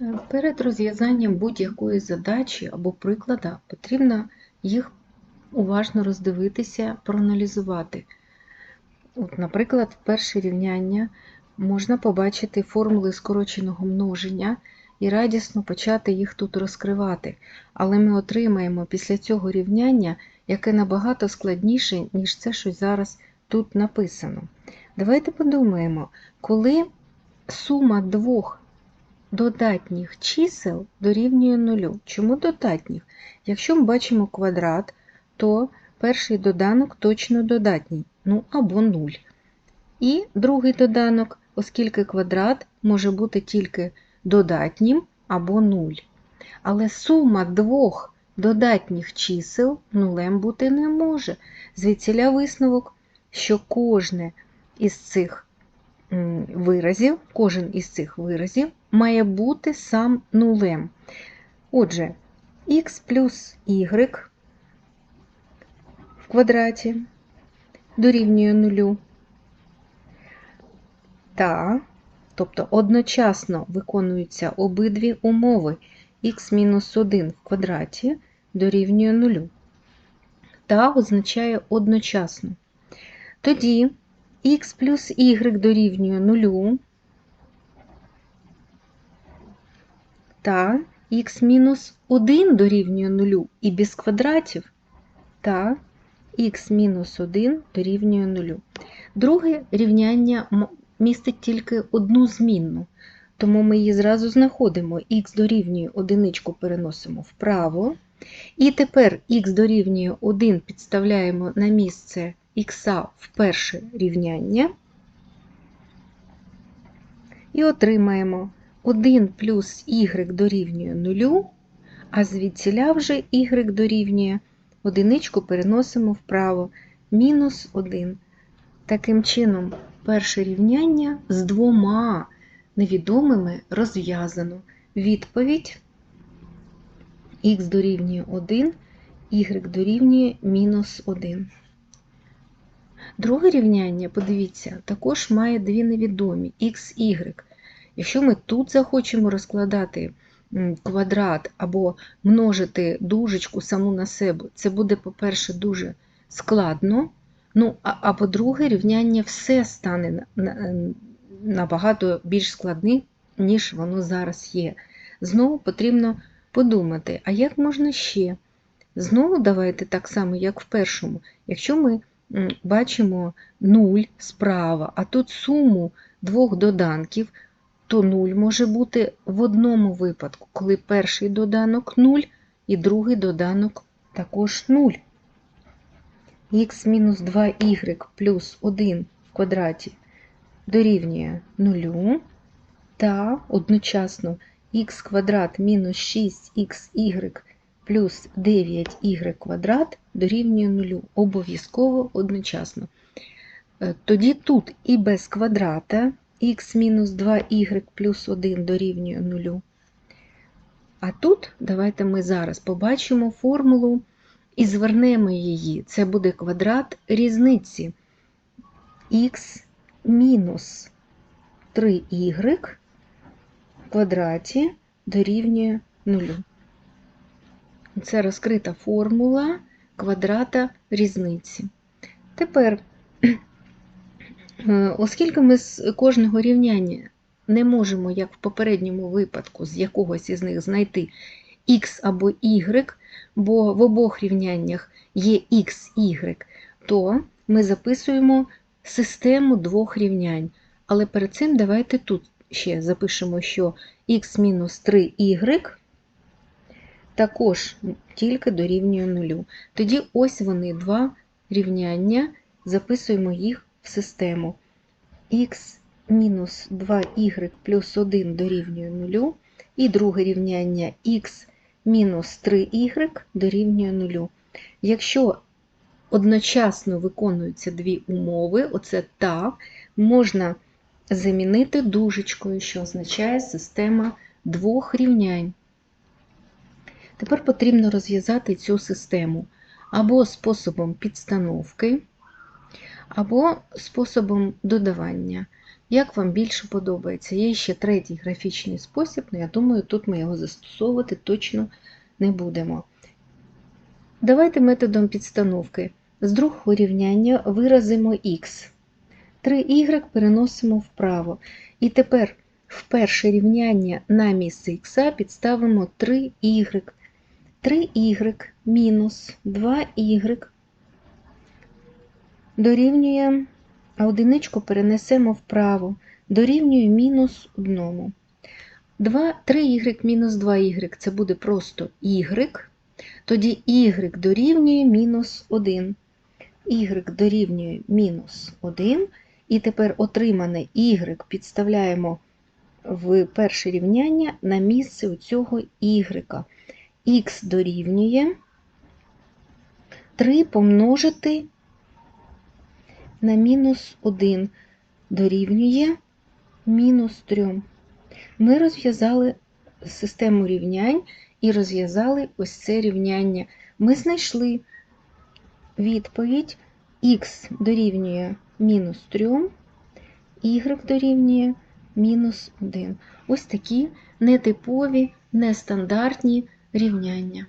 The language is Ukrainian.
Е, Перед розв'язанням будь-якої задачі або приклада потрібно їх уважно роздивитися, проаналізувати. От, наприклад, перше рівняння можна побачити формули скороченого множення і радісно почати їх тут розкривати. Але ми отримаємо після цього рівняння, яке набагато складніше, ніж це, що зараз тут написано. Давайте подумаємо, коли сума двох додатніх чисел дорівнює нулю. Чому додатніх? Якщо ми бачимо квадрат, то перший доданок точно додатній, ну або 0. І другий доданок, оскільки квадрат може бути тільки додатнім або 0. Але сума двох додатніх чисел нулем бути не може. Звідсіля висновок, що кожне із цих виразів, кожен із цих виразів має бути сам нулем. Отже, х плюс y в квадраті дорівнює нулю. Та, тобто одночасно виконуються обидві умови х-1 в квадраті дорівнює нулю. Та означає одночасно. Тоді х плюс y дорівнює нулю та х мінус 1 дорівнює нулю і без квадратів та х мінус 1 дорівнює нулю. Друге рівняння містить тільки одну змінну, тому ми її зразу знаходимо. х дорівнює одиничку переносимо вправо. І тепер х дорівнює 1 підставляємо на місце х в перше рівняння. І отримаємо 1 плюс y дорівнює 0, а звідсіля вже y дорівнює одиничку переносимо вправо мінус 1. Таким чином, перше рівняння з двома невідомими розв'язано. Відповідь х дорівнює 1, y дорівнює мінус 1. Друге рівняння, подивіться, також має дві невідомі x, y. Якщо ми тут захочемо розкладати квадрат або множити дужечку саму на себе, це буде, по-перше, дуже складно. Ну, а, а по-друге, рівняння все стане на- на- набагато більш складним, ніж воно зараз є. Знову потрібно подумати, а як можна ще? Знову давайте так само, як в першому. Якщо ми бачимо 0 справа, а тут суму двох доданків, то 0 може бути в одному випадку, коли перший доданок 0 і другий доданок також 0. х мінус 2y плюс 1 в квадраті дорівнює 0 та одночасно х квадрат мінус 6xy плюс 9y квадрат дорівнює 0. Обов'язково одночасно. Е, Тоді тут і без квадрата х мінус 2y плюс 1 дорівнює 0. А тут давайте ми зараз побачимо формулу і звернемо її. Це буде квадрат різниці х мінус 3y в квадраті дорівнює 0. Це розкрита формула квадрата різниці. Тепер, оскільки ми з кожного рівняння не можемо, як в попередньому випадку, з якогось із них знайти x або y, бо в обох рівняннях є x, y, то ми записуємо систему двох рівнянь. Але перед цим давайте тут ще запишемо, що x-3y також тільки дорівнює нулю. Тоді ось вони два рівняння, записуємо їх в систему. x мінус 2y плюс 1 дорівнює нулю. І друге рівняння x мінус 3y дорівнює нулю. Якщо одночасно виконуються дві умови, оце та, можна замінити дужечкою, що означає система двох рівнянь. Тепер потрібно розв'язати цю систему або способом підстановки, або способом додавання. Як вам більше подобається? Є ще третій графічний спосіб, але я думаю, тут ми його застосовувати точно не будемо. Давайте методом підстановки. З другого рівняння виразимо х. 3y переносимо вправо. І тепер в перше рівняння на місце х підставимо 3y. 3y мінус 2y дорівнює, а одиничку перенесемо вправо, дорівнює мінус 1. 2, 3y мінус 2y це буде просто y, тоді y дорівнює мінус 1. y дорівнює мінус 1, і тепер отримане y підставляємо в перше рівняння на місце у цього y. х дорівнює 3 помножити на мінус 1 дорівнює мінус 3. Ми розв'язали систему рівнянь і розв'язали ось це рівняння. Ми знайшли відповідь х дорівнює мінус 3, y дорівнює мінус 1. Ось такі нетипові, нестандартні рівняння.